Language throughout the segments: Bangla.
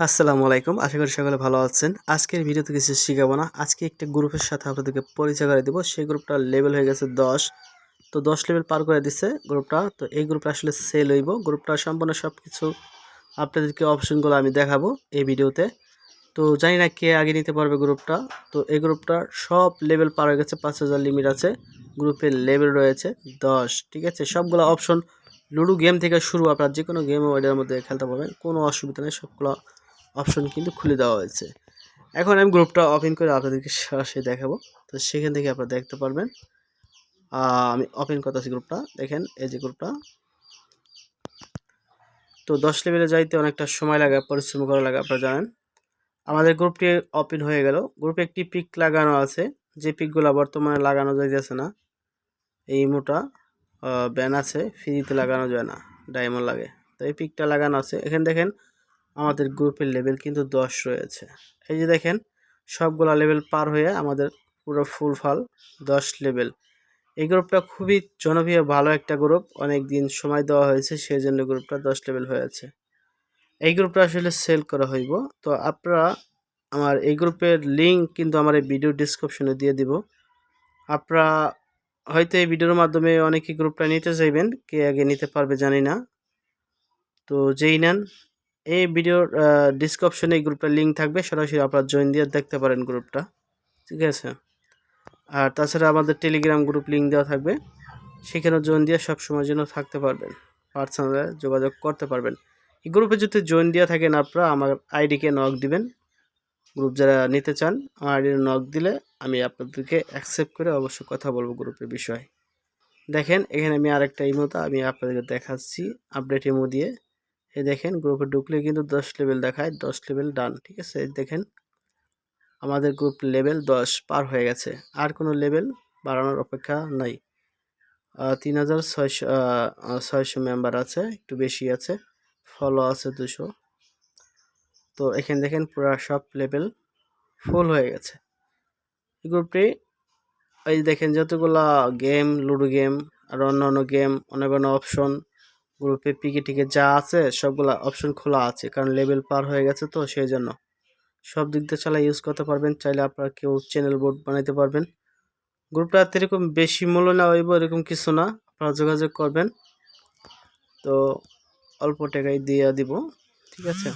আসসালামু আলাইকুম। আশা করি সকলে ভালো আছেন। আজকের ভিডিওতে কিছু শিখাবো না। আজকে একটা গ্রুপের সাথে আপনাদেরকে পরিচয় করে দেবো। সেই গ্রুপটার লেভেল হয়ে গেছে দশ। তো দশ লেভেল পার করে দিছে গ্রুপটা। তো এই গ্রুপটা আসলে সেল হইব। গ্রুপটা সম্পূর্ণ সব কিছু আপনাদেরকে অপশনগুলো আমি দেখাবো এই ভিডিওতে। তো জানি না কে আগে নিতে পারবে গ্রুপটা। তো এই গ্রুপটার সব লেভেল পার হয়ে গেছে। পাঁচ হাজার লিমিট আছে। গ্রুপের লেভেল রয়েছে দশ। ঠিক আছে? সবগুলো অপশন লুডো গেম থেকে শুরু। আপনার যে কোনো গেম ওইটার মধ্যে খেলতে পারবেন। কোনো অসুবিধা নেই। সবগুলো অপশন কিন্তু খুলে দেওয়া হয়েছে। এখন আমি গ্রুপটা ওপেন করে আপনাদেরকে সরাসরি দেখাবো। তো সেখান থেকে আপনারা দেখতে পারবেন। আমি ওপেন করতেছি গ্রুপটা দেখেন, এই যে গ্রুপটা তো দশ লেভেলে যাইতে অনেকটা সময় লাগে, পরিশ্রম করা লাগে, আপনারা জানেন। আমাদের গ্রুপটি ওপেন হয়ে গেল। গ্রুপে একটি পিক লাগানো আছে। যে পিকগুলো বর্তমানে লাগানো যাইতেছে না, এই মোটা ব্যান আছে ফ্রিতে লাগানো যায় না ডায়মন্ড লাগে। তো এই পিকটা লাগানো আছে। এখানে দেখেন আমাদের গ্রুপের লেভেল কিন্তু দশ রয়েছে। এই যে দেখেন, সবগুলা লেভেল পার হয়ে আমাদের পুরো ফুল ফাল দশ লেভেল। এই গ্রুপটা খুবই জনপ্রিয়, ভালো একটা গ্রুপ। অনেক দিন সময় দেওয়া হয়েছে সেই জন্য গ্রুপটা দশ লেভেল হয়েছে এই গ্রুপটা আসলে সেল করা হইব। তো আপনারা আমার এই গ্রুপের লিঙ্ক কিন্তু আমার এই ভিডিও ডিসক্রিপশনে দিয়ে দিব। আপনারা হয়তো এই ভিডিওর মাধ্যমে অনেকে গ্রুপটা নিতে চাইবেন, কে আগে নিতে পারবে জানি না। তো যেই নেন এই ভিডিওর ডিসক্রিপশনে এই গ্রুপটার লিঙ্ক থাকবে। সরাসরি আপনারা জয়েন দিয়ে দেখতে পারেন গ্রুপটা ঠিক আছে? আর তাছাড়া আমাদের টেলিগ্রাম গ্রুপ লিঙ্ক দেওয়া থাকবে। সেখানে জয়েন দিয়ে সবসময়ের জন্য থাকতে পারবেন। পার্সোনালে যোগাযোগ করতে পারবেন। এই গ্রুপে যদি জয়েন দেওয়া থাকেন আপনারা, আমার আইডিকে নক দিবেন। গ্রুপ যারা নিতে চান, আমার আইডি নক দিলে আমি আপনাদেরকে অ্যাকসেপ্ট করে অবশ্যই কথা বলব গ্রুপের বিষয়ে। দেখেন, এখানে আমি আরেকটা ইমোতে আমি আপনাদেরকে দেখাচ্ছি। আপডেট ইমো দিয়ে। এই দেখেন গ্রুপে ঢুকলে কিন্তু দশ লেভেল দেখায়, দশ লেভেল ডান ঠিক আছে? দেখেন, আমাদের গ্রুপ লেভেল দশ পার হয়ে গেছে। আর কোনো লেভেল বাড়ানোর অপেক্ষা নাই। তিন হাজার ছয়শো ছয়শো মেম্বার আছে, একটু বেশি আছে ফলো আছে দুশো। তো এখানে দেখেন পুরা সব লেভেল ফুল হয়ে গেছে। এই গ্রুপটি এই দেখেন যতগুলা গেম লুডো গেম আর অন্য অন্য গেম অনেক অন্য অপশন গ্রুপে পিকে টিকে যা আছে, সবগুলা অপশন খোলা আছে, কারণ লেভেল পার হয়ে গেছে তো সেই জন্য সব দিক দিয়ে চালা ইউজ করতে পারবেন, চাইলে আপনারা কেউ চ্যানেল বোর্ড বানাইতে পারবেন। গ্রুপটা এরকম বেশি মূল্য না হইব এরকম কিছু না, আপনারা যোগাযোগ করবেন। তো অল্প টাকায় দিয়ে দিব, ঠিক আছে?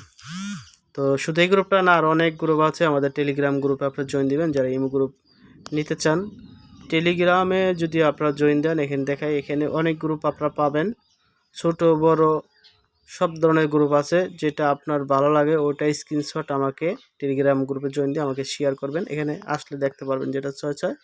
তো শুধু এই গ্রুপটা না, আর অনেক গ্রুপ আছে, আমাদের টেলিগ্রাম গ্রুপে আপনারা জয়েন দিবেন, যারা ইমো গ্রুপ নিতে চান। টেলিগ্রামে যদি আপনারা জয়েন দেন, এখানে দেখায় এখানে অনেক গ্রুপ আপনারা পাবেন। ছোট, বড় সব ধরনের গ্রুপ আছে। যেটা আপনার ভালো লাগে ওটা স্ক্রিনশট আমাকে টেলিগ্রাম গ্রুপে জয়েন দিয়ে আমাকে শেয়ার করবেন। এখানে আসলে দেখতে পারবেন যেটা ছয় ছয়।